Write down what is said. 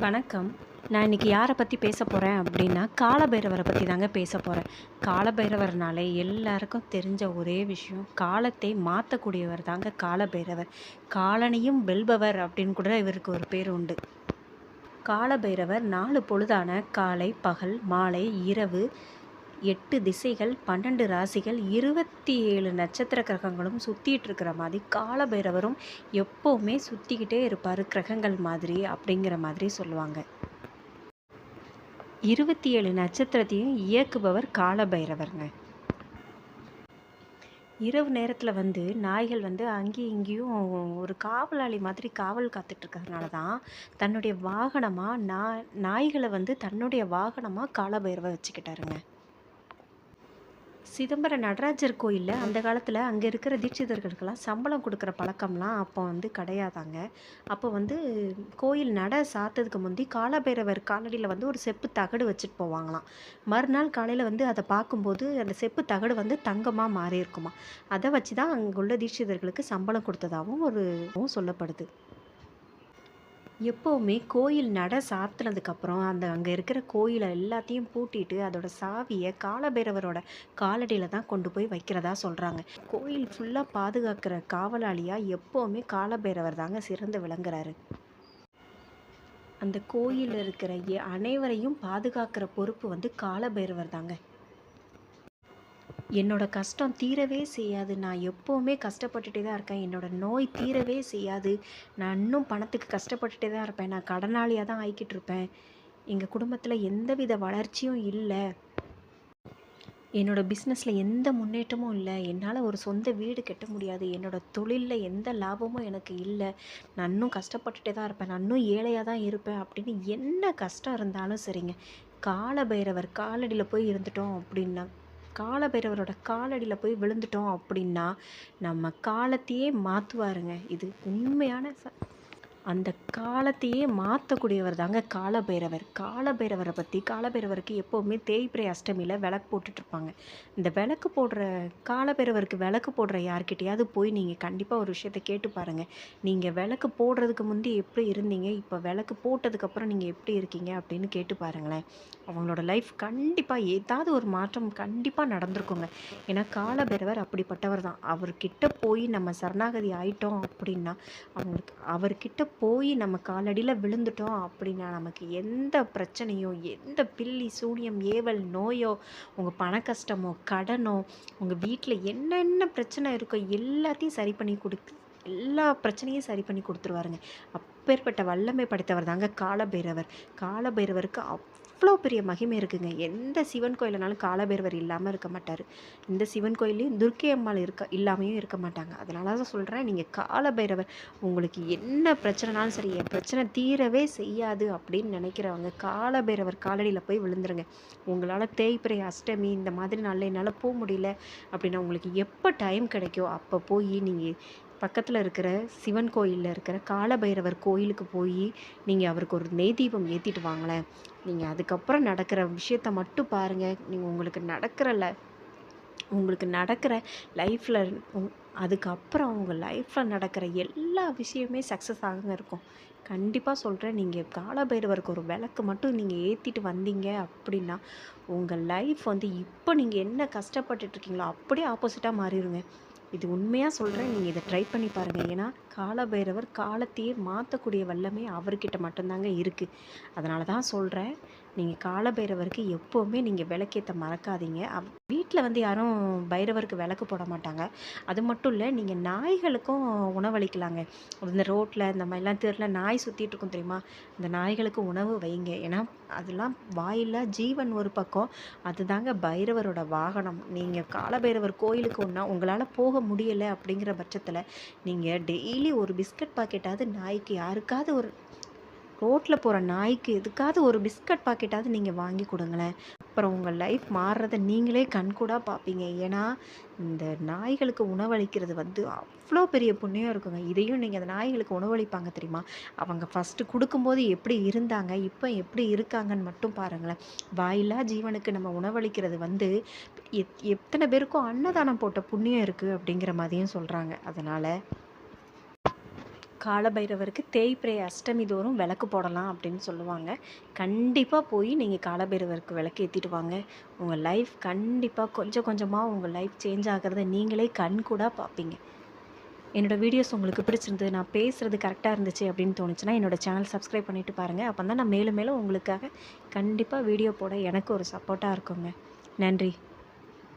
வணக்கம். நான் இன்னைக்கு யாரை பற்றி பேச போகிறேன் அப்படின்னா காலபைரவரை பற்றி தாங்க பேச போகிறேன் காலபைரவர்னாலே எல்லாருக்கும் தெரிஞ்ச ஒரே விஷயம் காலத்தை மாற்றக்கூடியவர் தாங்க காலபைரவர். காலனையும் வெல்பவர் அப்படின்னு கூட இவருக்கு ஒரு பேர் உண்டு. காலபைரவர் நாலு பொழுதான காலை பகல் மாலை இரவு எட்டு திசைகள் பன்னெண்டு ராசிகள் இருபத்தி ஏழு நட்சத்திர கிரகங்களும் சுற்றிட்டு இருக்கிற மாதிரி காலபைரவரும் எப்போவுமே சுற்றிக்கிட்டே இருப்பார் கிரகங்கள் மாதிரி அப்படிங்கிற மாதிரி சொல்லுவாங்க. இருபத்தி ஏழு நட்சத்திரத்தையும் இயக்குபவர் காலபைரவருங்க. இரவு நேரத்தில் வந்து நாய்கள் வந்து அங்கேயும் இங்கேயும் ஒரு காவலாளி மாதிரி காவல் காத்துட்ருக்கிறதுனால தான் தன்னுடைய வாகனமாக நா நாய்களை வந்து தன்னுடைய வாகனமாக காலபைரவை வச்சுக்கிட்டாருங்க. சிதம்பரம் நடராஜர் கோயிலில் அந்த காலத்தில் அங்கே இருக்கிற தீட்சிதர்களுக்கெல்லாம் சம்பளம் கொடுக்குற பழக்கம்லாம் அப்போ வந்து கிடையாதாங்க. அப்போ வந்து கோயில் நட சாத்ததுக்கு முந்தி காலபைரவர் காலடியில் வந்து ஒரு செப்பு தகடு வச்சுட்டு போவாங்களாம். மறுநாள் காலையில் வந்து அதை பார்க்கும்போது அந்த செப்பு தகடு வந்து தங்கமாக மாறி இருக்குமா அதை வச்சு தான் அங்கே உள்ள தீட்சிதர்களுக்கு சம்பளம் கொடுத்ததாகவும் ஒரு சொல்லப்படுது. எப்போவுமே கோயில் நட சாத்தினதுக்கப்புறம் அந்த அங்கே இருக்கிற கோயிலை எல்லாத்தையும் பூட்டிட்டு அதோட சாவியை காலபைரவரோட காலடியில் தான் கொண்டு போய் வைக்கிறதா சொல்கிறாங்க கோயில் ஃபுல்லாக பாதுகாக்கிற காவலாளியாக எப்போவுமே காலபைரவர் தாங்க சிறந்து விளங்குறாரு. அந்த கோயிலில் இருக்கிற அனைவரையும் பாதுகாக்கிற பொறுப்பு வந்து காலபைரவர் தாங்க. என்னோடய கஷ்டம் தீரவே செய்யாது. நான் எப்போவுமே கஷ்டப்பட்டுட்டே தான் இருக்கேன். என்னோட நோய் தீரவே செய்யாது. நான் இன்னும் பணத்துக்கு கஷ்டப்பட்டுட்டே தான் இருப்பேன். நான் கடனாளியாக தான் ஆகிக்கிட்டு இருப்பேன். எங்கள் குடும்பத்தில் எந்தவித வளர்ச்சியும் இல்லை. என்னோட பிஸ்னஸில் எந்த முன்னேற்றமும் இல்லை. என்னால் ஒரு சொந்த வீடு கட்ட முடியாது. என்னோட தொழிலில் எந்த லாபமும் எனக்கு இல்லை. நான் இன்னும் கஷ்டப்பட்டுட்டே தான் இருப்பேன். நான் இன்னும் ஏழையாக தான் இருப்பேன் அப்படின்னு என்ன கஷ்டம் இருந்தாலும் சரிங்க. காலபைரவர் காலடியில் போய் இருந்துட்டோம் அப்படின்னா காலபைரவரோட காலடியில் போய் விழுந்துட்டோம் அப்படின்னா நம்ம காலத்தையே மாற்றுவாருங்க இது உண்மையான ச அந்த காலத்தையே மாற்றக்கூடியவர் தாங்க காலபைரவர். காலபைரவரை பற்றி காலபைரவருக்கு எப்போவுமே தேய்பிரை அஷ்டமியில் விளக்கு போட்டுட்ருப்பாங்க. இந்த விளக்கு போடுற காலபைரவருக்கு விளக்கு போடுற யார்கிட்டையாவது போய் நீங்கள் கண்டிப்பாக ஒரு விஷயத்த கேட்டு பாருங்கள் நீங்கள் விளக்கு போடுறதுக்கு முந்தி எப்படி இருந்தீங்க? இப்போ விளக்கு போட்டதுக்கப்புறம் நீங்கள் எப்படி இருக்கீங்க? அப்படின்னு கேட்டு பாருங்களேன். அவங்களோட லைஃப் கண்டிப்பாக ஏதாவது ஒரு மாற்றம் கண்டிப்பாக நடந்திருக்குங்க. ஏன்னா காலபைரவர் அப்படிப்பட்டவர் தான். அவர்கிட்ட போய் நம்ம சரணாகதி ஆயிட்டோம் அப்படின்னா அவங்களுக்கு அவர்கிட்ட போய் நம்ம காலடியில் விழுந்துட்டோம் அப்படின்னா நமக்கு எந்த பிரச்சனையோ எந்த பில்லி சூனியம் ஏவல் நோயோ உங்கள் பண கஷ்டமோ கடனோ உங்கள் வீட்டில் என்னென்ன பிரச்சனை இருக்கோ எல்லாத்தையும் சரி பண்ணி கொடுத்து எல்லா பிரச்சனையும் சரி பண்ணி கொடுத்துருவாருங்க. அப்பேற்பட்ட வல்லமை படைத்தவர் தாங்க காலபைரவர். காலபைரவருக்கு அவ்வளோ பெரிய மகிமை இருக்குங்க. எந்த சிவன் கோயிலனாலும் காலபைரவர் இல்லாமல் இருக்க மாட்டார். இந்த சிவன் கோயிலையும் துர்க்கை அம்மாள் இருக்க இல்லாமையும் இருக்க மாட்டாங்க. அதனால தான் சொல்கிறேன் நீங்கள் காலபைரவர் உங்களுக்கு என்ன பிரச்சனைனாலும் சரி என் பிரச்சனை தீரவே செய்யாது அப்படின்னு நினைக்கிறவங்க காலபைரவர் காலடியில் போய் விழுந்துருங்க. உங்களால் தேய்பிறை அஷ்டமி இந்த மாதிரி நாளில் என்னால் போக முடியல அப்படின்னா உங்களுக்கு எப்போ டைம் கிடைக்கோ அப்போ போய் நீங்கள் பக்கத்தில் இருக்கிற சிவன் கோயிலில் இருக்கிற காலபைரவர் கோயிலுக்கு போய் நீங்கள் அவருக்கு ஒரு நெய் தீபம் ஏற்றிட்டு வாங்களேன். நீங்கள் அதுக்கப்புறம் நடக்கிற விஷயத்த மட்டும் பாருங்கள் நீங்கள் உங்களுக்கு நடக்கிற லை உங்களுக்கு நடக்கிற லைஃப்பில் அதுக்கப்புறம் உங்கள் லைஃப்பில் நடக்கிற எல்லா விஷயமே சக்ஸஸ் ஆகுங்க இருக்கும். கண்டிப்பாக சொல்கிறேன் நீங்கள் காலபைரவருக்கு ஒரு விளக்கு மட்டும் நீங்கள் ஏற்றிட்டு வந்தீங்க அப்படின்னா உங்கள் லைஃப் வந்து இப்போ நீங்கள் என்ன கஷ்டப்பட்டுட்ருக்கீங்களோ அப்படியே ஆப்போசிட்டாக மாறிடுங்க. இது உண்மையாக சொல்கிறேன் நீங்கள் இதை ட்ரை பண்ணி பாருங்கள் ஏன்னா காலபைரவர் காலத்தையே மாற்றக்கூடிய வல்லமை அவர்கிட்ட மட்டும்தாங்க இருக்குது அதனால தான் சொல்கிறேன் நீங்கள் காலபைரவருக்கு எப்போவுமே நீங்கள் விளக்கேற்ற மறக்காதீங்க. அவ் வீட்டில் வந்து யாரும் பைரவருக்கு விளக்கு போட மாட்டாங்க. அது மட்டும் இல்லை நீங்கள் நாய்களுக்கும் உணவளிக்கலாங்க. இந்த ரோட்டில் இந்த மாதிரிலாம் தெருல நாய் சுற்றிட்டு இருக்கும் தெரியுமா? இந்த நாய்களுக்கு உணவு வைங்க. ஏன்னா அதெல்லாம் வாயில்லா ஜீவன் ஒரு பக்கம். அதுதாங்க பைரவரோட வாகனம். நீங்கள் காலபைரவர் கோயிலுக்கு ஒன்றா உங்களால் போக முடியலை அப்படிங்கிற பட்சத்தில் நீங்கள் டெய்லி ஒரு பிஸ்கட் பாக்கெட்டாவது நாய்க்கு யாருக்காவது ஒரு ரோட்டில் போகிற நாய்க்கு எதுக்காவது ஒரு பிஸ்கட் பாக்கெட்டாவது நீங்கள் வாங்கி கொடுங்களேன். அப்புறம் உங்கள் லைஃப் மாறுறதை நீங்களே கண்கூடாக பார்ப்பீங்க ஏன்னா இந்த நாய்களுக்கு உணவளிக்கிறது வந்து அவ்வளோ பெரிய புண்ணியம் இருக்குங்க. இதையும் நீங்கள் அந்த நாய்களுக்கு உணவளிப்பாங்க தெரியுமா? அவங்க ஃபஸ்ட்டு கொடுக்கும்போது எப்படி இருந்தாங்க இப்போ எப்படி இருக்காங்கன்னு மட்டும் பாருங்களேன். வாயில்லா ஜீவனுக்கு நம்ம உணவளிக்கிறது வந்து எத் எத்தனை பேருக்கும் அன்னதானம் போட்ட புண்ணியம் இருக்குது அப்படிங்கிற மாதிரியும் சொல்கிறாங்க அதனால் காலபைரவருக்கு தேய்பிறை அஷ்டமி தோறும் விளக்கு போடலாம் அப்படின்னு சொல்லுவாங்க. கண்டிப்பாக போய் நீங்கள் காலபைரவருக்கு விளக்கு ஏற்றிட்டு வாங்க. உங்கள் லைஃப் கண்டிப்பாக கொஞ்சம் கொஞ்சமாக உங்கள் லைஃப் சேஞ்ச் ஆகிறத நீங்களே கண் கூட பார்ப்பீங்க. என்னோடய வீடியோஸ் உங்களுக்கு பிடிச்சிருந்தது நான் பேசுகிறது கரெக்டாக இருந்துச்சு அப்படின்னு தோணுச்சுன்னா என்னோடய சேனல் சப்ஸ்கிரைப் பண்ணிவிட்டு பாருங்கள் அப்போ தான் நான் மேலும் மேலும் உங்களுக்காக கண்டிப்பாக வீடியோ போட எனக்கு ஒரு சப்போர்ட்டாக இருக்குங்க. நன்றி.